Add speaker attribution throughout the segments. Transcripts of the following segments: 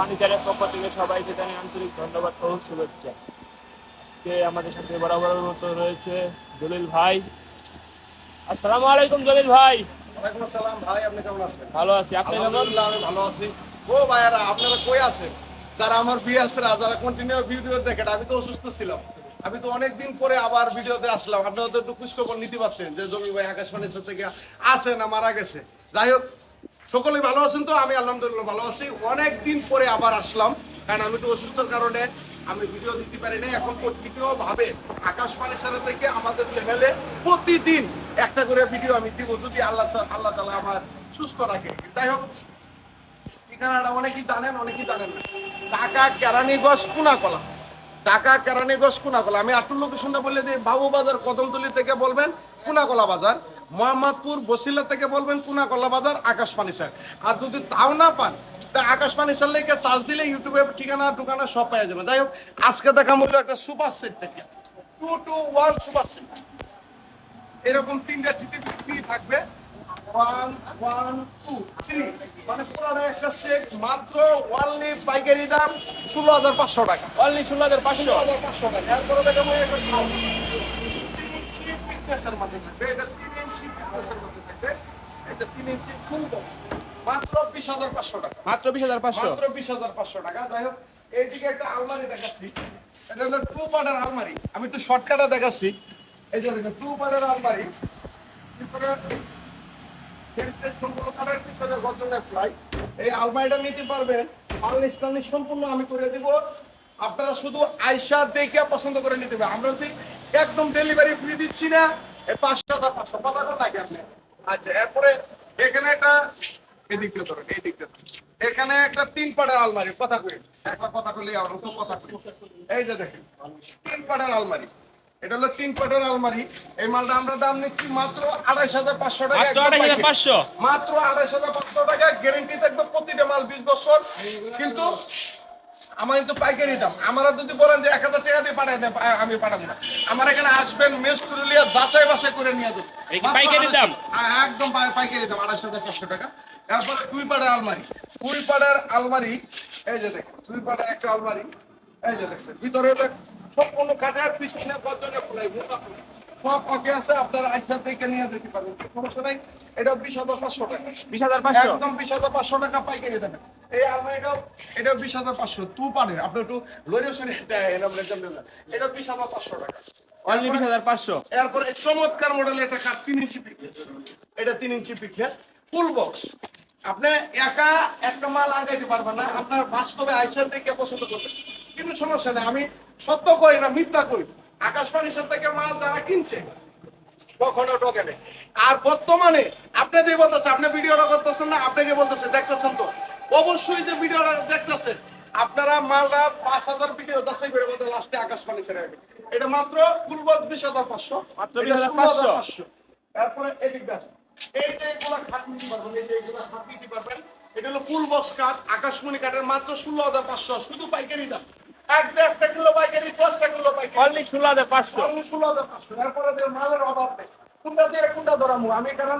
Speaker 1: ফার্নিচারের পক্ষ থেকে সবাইকে জানাই আন্তরিক ধন্যবাদ ও শুভেচ্ছা। আজকে আমাদের সাথে বরাবরের মতো রয়েছে জলিল ভাই। আসসালামু আলাইকুম জলিল ভাই।
Speaker 2: ওয়ালাইকুম আসসালাম ভাই আপনি কেমন আছেন?
Speaker 1: ভালো আছি আপনি কেমন?
Speaker 2: আমি ভালো আছি। ও ভাইয়ারা আপনারা কই আছেন? যারা আমার বিয়ে আছে যারা কন্টিনিউ ভিডিও দেখেন আমি তো অসুস্থ ছিলাম। আমি তো অনেক দিন পরে আবার ভিডিওতে আসলাম। আপনারা তো একটু খোঁজ খবর নিতে পারছেন যে জমি ভাই আকাশবাণীর থেকে আছেন না মারা গেছে। যাই হোক সকলেই ভালো আছেন তো? আমি আলহামদুলিল্লাহ ভালো আছি। অনেক দিন পরে আবার আসলাম, কারণ আমি তো অসুস্থর কারণে আমি ভিডিও দিতে পারি না এখন কন্টিনিউ ভাবে আকাশবাণী স্যারের থেকে আমাদের চ্যানেলে প্রতিদিন একটা করে ভিডিও আমি দিব, যদি আল্লাহ আল্লাহ তালা আমার সুস্থ রাখে। যাই হোক, ঠিকানাটা অনেকেই জানেন অনেকেই জানেন না। ঢাকা কেরানীগঞ্জ কুনাকলা। ঢাকা কেরানীগঞ্জ কুনাকলা। আমি আটুর লোকেশনটা বলে দিই। বাবু বাজার কদমতলি থেকে বলবেন, কুনাকলা বাজার। মোহাম্মদপুর বসিলা থেকে বলবেন কুনাকলা বাজার আকাশবাণী স্যার। আর যদি তাও না পান তা আকাশবাণী স্যার লেগে চার্জ দিলে ইউটিউবে ঠিকানা টুকানা সব পাওয়া যাবে। যাই হোক আজকে দেখা মূল্য একটা সুপার সেট থেকে two two one super set. এরকম তিনটা টিটি থাকবে। One one two three. মানে পুরোটা একটা সেট মাত্র ওয়ানলি পাইকারি দাম ষোলো হাজার পাঁচশো টাকা।
Speaker 1: অনলি ষোলো হাজার পাঁচশো?
Speaker 2: পাঁচশো টাকা। এরপরে দেখাবো একটা মধ্যে থাকবে, এটা তিন ইঞ্চি। মাত্র বিশ হাজার পাঁচশো টাকা।
Speaker 1: মাত্র বিশ হাজার পাঁচশো?
Speaker 2: মাত্র বিশ হাজার পাঁচশো টাকা। যাই হোক এইদিকে একটা আলমারি দেখাচ্ছি। এটা হলো টু পার্টের আলমারি। আমি একটু শর্টকাটে দেখাচ্ছি। এই যে দেখেন টু পার্টের আলমারি। ভিতরে এই আলমারিটা নিতে পারবেন। পার্লিশ টার্লিশ সম্পূর্ণ আমি করে দিব। আপনারা শুধু আয়সা দেখে পছন্দ করে নিতে হবে আমরা একদম ডেলিভারি ফ্রি দিচ্ছি না। এই পাঁচশো পাঁচশো কথা কথা লাগে আপনি। আচ্ছা এরপরে এখানে একটা এদিক দিয়ে ধরেন এই দিক দিয়ে এখানে একটা তিন পাটের আলমারি কথা কই? একটা কথা কইলে আর ওরকম কথা কই? এই যে দেখেন তিন পাটের আলমারি। এটা হলো তিন পাটের আলমারি। এই মালটা আমরা দাম নিচ্ছি মাত্র আড়াইশ হাজার পাঁচশো টাকা।
Speaker 1: পাঁচশো?
Speaker 2: মাত্র আড়াইশ হাজার পাঁচশো টাকা গ্যারেন্টি থাকবে প্রতিটা মাল বিশ বছর। কিন্তু আমার কিন্তু পাইকারি দাম। আমারা যদি বলেন যে এক হাজার টাকা দিয়ে পাঠাই দেন আমি পাঠাবো না। আমার এখানে আসবেন মেস তুলিয়া যাচাই বাছাই করে নিয়ে
Speaker 1: কি পাইকারি দাম?
Speaker 2: একদম পাইকারি দাম আড়াইশ হাজার পাঁচশো টাকা। তারপরে দুই পাড়ের আলমারি। দুই পাড়ের আলমারি এই যে দেখেন দুই পাড়ের একটা আলমারি। এই যে দেখছেন ভিতরে সম্পূর্ণ কাটার পিছনে গজনে খোলাই সব ওকে আছে আপনারা আইসা থেকে নিয়ে যেতে পারবেন। সমস্যা নাই। এটা বিশ হাজার পাঁচশো টাকা।
Speaker 1: বিশ হাজার পাঁচশো?
Speaker 2: একদম বিশ হাজার পাঁচশো টাকা পাইকারি দেবেন এই আলমারিটাও এটাও বিশ হাজার পাঁচশো তু পারে আপনি একটু লরিও শুনে এটা বিশ হাজার পাঁচশো টাকা।
Speaker 1: অনলি বিশ হাজার পাঁচশো?
Speaker 2: এরপর চমৎকার মডেলের একটা কাঠ তিন ইঞ্চি পিকলেস এটা তিন ইঞ্চি পিকলেস ফুল বক্স আপনি একা একটা মাল আগাইতে পারবেন না আপনার বাস্তবে আইসার দেখে পছন্দ করবেন। কিন্তু সমস্যা নেই আমি সত্য করি না মিথ্যা করি আকাশবাণী থেকে মাল যারা কিনছে কখনো নেই। আর বর্তমানে আপনি বলতেছে আপনি ভিডিওটা করতেছেন না আপনাকে বলতেছে দেখতেছেন তো। অবশ্যই যে ভিডিওটা দেখতেছেন আপনারা মালটা পাঁচ হাজার ভিডিও যাচাই করে বলতে লাস্টে আকাশবাণী ছেড়ে। এটা মাত্র বক্স বিশ হাজার পাঁচশো।
Speaker 1: মাত্র
Speaker 2: এটা
Speaker 1: 20,500
Speaker 2: 16,500 তারপরে এদিক এই যে এগুলা খাট নিতে পারবেন এই যে এগুলা খাট নিতে পারবেন এটা হলো ফুল বক্স কাঠ আকাশমণি কাঠের মাত্র ষোলো হাজার পাঁচশো। শুধু পাইকারি দাম। এক দেড়টা কিলো পাইকারি দশটা কিলো পাইকারি।
Speaker 1: অনলি ষোলো হাজার পাঁচশো।
Speaker 2: অনলি ষোলো হাজার পাঁচশো। এরপরে মালের অভাব নেই। কোনটা দিয়ে কোনটা ধরামু? আমি কারণ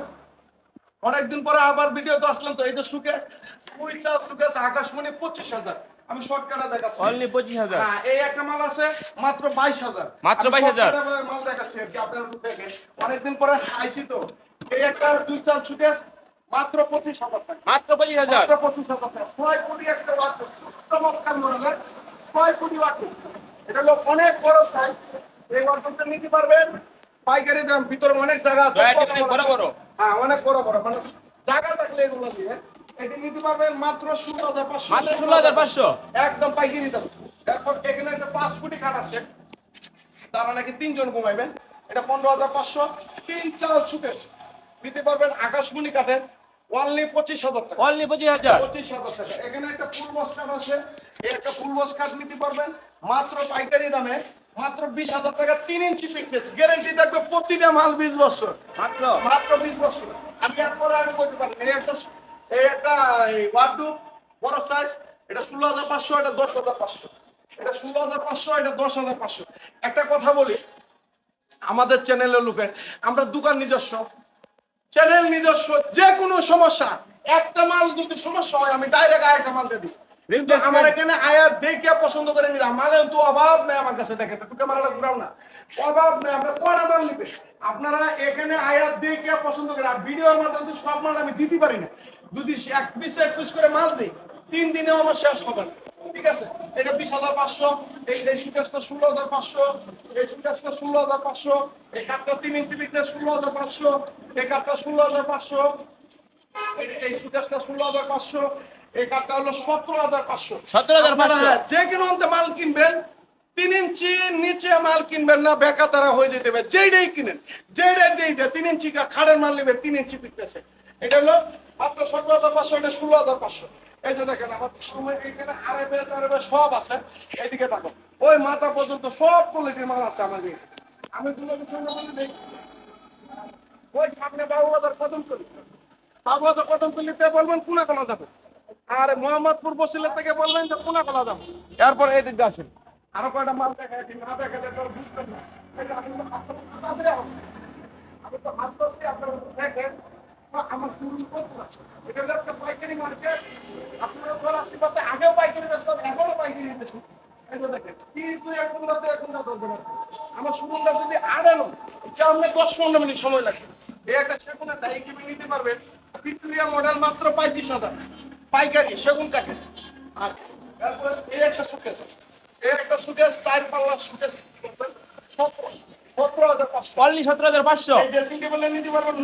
Speaker 2: অনেকদিন পরে আবার ভিডিও তো আসলাম তো এই যে সুকেশ দুই চার সুকেশ আকাশমণি পঁচিশ হাজার। আমি শর্টকাটে দেখাচ্ছি।
Speaker 1: অনলি
Speaker 2: হ্যাঁ, এই একটা মাল আছে মাত্র বাইশ হাজার।
Speaker 1: মাত্র
Speaker 2: আমি
Speaker 1: 22,000
Speaker 2: মাল দেখাচ্ছি আর কি আপনার দেখেন। অনেকদিন পরে আইছি তো। এই একটা দুই মাত্র পঁচিশ হাজার টাকা।
Speaker 1: মাত্র পঁচিশ হাজার?
Speaker 2: মাত্র টাকা। কোটি একটা ওয়াট চমৎকার মডেলের ছয় কোটি ওয়াট এটা হলো অনেক বড় সাইজ এই ওয়াটটা নিতে পারবেন। পাইকারি দাম ভিতরে অনেক জায়গা আছে।
Speaker 1: বড় বড়।
Speaker 2: হ্যাঁ অনেক বড় বড় মানে জায়গা থাকলে এগুলো দিয়ে। এটা নিতে পারবেন মাত্র ষোলো হাজার পাঁচশো।
Speaker 1: মাত্র ষোলো হাজার পাঁচশো?
Speaker 2: একদম পাইকারি দাম। তারপর এখানে একটা পাঁচ কোটি কাঠ আছে। তারা নাকি তিনজন ঘুমাইবেন। এটা পনেরো হাজার পাঁচশো। তিন চাল সুকেশ। নিতে পারবেন আকাশমণি কাঠের। ওয়ানলি পঁচিশ হাজার টাকা।
Speaker 1: অনলি পঁচিশ হাজার?
Speaker 2: পঁচিশ হাজার টাকা। এখানে একটা ফুল বস কাঠ আছে। একটা ফুল বস কাঠ নিতে পারবেন মাত্র পাইকারি দামে। মাত্র বিশ হাজার টাকা তিন ইঞ্চি গ্যারেন্টি থাকবে প্রতিটা মাল বিশ বছর।
Speaker 1: মাত্র?
Speaker 2: মাত্র বিশ বছর। আমি এরপরে আমি বলতে পারি এই একটা এই একটা ওয়ার্ডুপ বড় সাইজ এটা ষোলো হাজার পাঁচশো এটা দশ হাজার পাঁচশো। এটা ষোলো হাজার পাঁচশো এটা দশ হাজার পাঁচশো। একটা কথা বলি আমাদের চ্যানেলের লোকের আমরা দোকান নিজস্ব। চ্যানেল নিজস্ব যে কোনো সমস্যা একটা মাল যদি সমস্যা হয় আমি ডাইরেক্ট আরেকটা মাল দিয়ে দিই। কিন্তু আমার এখানে আয়াত দেখে পছন্দ করে নিলাম মানে তো অভাব নেই আমার কাছে দেখেন একটু ক্যামেরাটা ঘুরাও না। অভাব নেই আপনার কয়টা মাল নিবে? আপনারা এখানে আয়াত দেখে পছন্দ করে আর ভিডিওর মাধ্যমে তো সব মাল আমি দিতে পারি না। যদি এক পিস এক পিস করে মাল দিই তিন দিনেও আমার শেষ হবে না। ঠিক আছে? এটা বিশ হাজার পাঁচশো এই এই সুকেশটা ষোলো হাজার পাঁচশো এই সুকেশটা ষোলো হাজার পাঁচশো এই কাঠটা তিন ইঞ্চি বিকলে ষোলো হাজার পাঁচশো এই কাঠটা ষোলো হাজার পাঁচশো এই- এই সুকেশটা ষোলো হাজার পাঁচশো এই কাঠটা হলো সতেরো হাজার পাঁচশো।
Speaker 1: 17,500
Speaker 2: আপনারা যে কোনো অন্তে মাল কিনবেন তিন ইঞ্চি নিচে মাল কিনবেন না বেকা তারা হয়ে যেতে হবে যেইটাই কিনেন যেইটাই দিয়ে দেয় তিন ইঞ্চি খাড়ের মাল নেবেন তিন ইঞ্চি পিকতেছে এটা হলো মাত্র সতেরো হাজার পাঁচশো এটা ষোলো হাজার পাঁচশো। এই যে দেখেন আমার সময় এখানে আরবে আরবে সব আছে। এইদিকে দেখো ওই মাথা পর্যন্ত সব কোয়ালিটির মাল আছে আমাদের। আমি দুটো কিছু দেখি। ওই সামনে বাবু বাজার কদম করি বাবু বাজার কদম তুলিতে বলবেন কোনা কলা যাবে? আর মোহাম্মদপুর বসিলের থেকে বলবেন যে কোনা কলা যাবে এরপর এই দিক আসেন। আরও কয়টা মাল দেখাই দিন না দেখালে তো বুঝবেন না। আমি তো হাত ধরছি আপনারা দেখেন। আমার শুরু করতে এটা একটা পাইকারি মার্কেট। আপনারা ধর আশীর্বাদে আগেও পাইকারি বেচতাম এখনও পাইকারি বেচি। এই যে দেখেন কি তুই এখন না তুই এখন না ধরবে না আমার শুরুটা যদি আড়ানো যা আপনার দশ পনেরো মিনিট সময় লাগবে। এই একটা সেগুনের কিনে নিতে পারবেন। ভিক্টোরিয়া মডেল মাত্র পঁয়ত্রিশ হাজার। পাইকারি সেগুন কাঠের। আর তারপরে এই একটা সুকেস এই একটা সুকেস চার পাল্লা সুকেস সতেরো হাজার পাঁচশো।
Speaker 1: অনলি সতেরো হাজার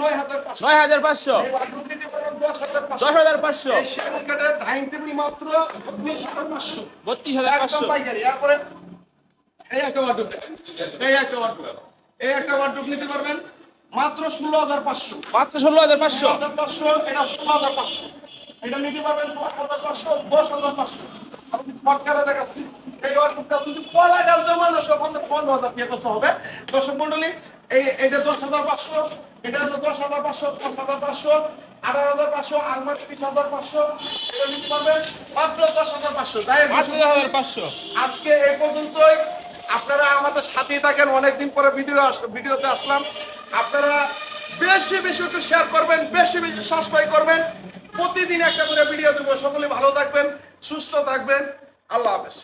Speaker 2: নয় হাজার পাঁচশো। দশ হাজার পাঁচশো।
Speaker 1: বত্রিশ হাজার পাঁচশো।
Speaker 2: এই একটা এই একটা এই একটা নিতে পারবেন মাত্র ষোলো হাজার পাঁচশো।
Speaker 1: মাত্র ষোলো হাজার পাঁচশো?
Speaker 2: হাজার পাঁচশো এটা ষোলো হাজার পাঁচশো। এটা নিতে পারবেন দশ হাজার পাঁচশো দশ হাজার পাঁচশো। আমি সরকারে দেখাচ্ছি। এই ওয়ার্ডরোবটা যদি কলা গাছ দেওয়া না সব পনেরো হাজার হবে। দর্শক মন্ডলী এই এটা দশ হাজার পাঁচশো এটা হলো দশ হাজার পাঁচশো দশ হাজার পাঁচশো আঠারো হাজার পাঁচশো আলমারি বিশ হাজার পাঁচশো। এটা নিতে পারবেন মাত্র দশ হাজার পাঁচশো। তাই
Speaker 1: দশ হাজার পাঁচশো।
Speaker 2: আজকে এই পর্যন্তই। আপনারা আমাদের সাথেই থাকেন। অনেকদিন পরে ভিডিও ভিডিওতে আসলাম। আপনারা বেশি বেশি একটু শেয়ার করবেন বেশি বেশি সাবস্ক্রাইব করবেন। প্রতিদিন একটা করে ভিডিও দেবো। সকলে ভালো থাকবেন সুস্থ থাকবেন। আল্লাহ হাফেজ।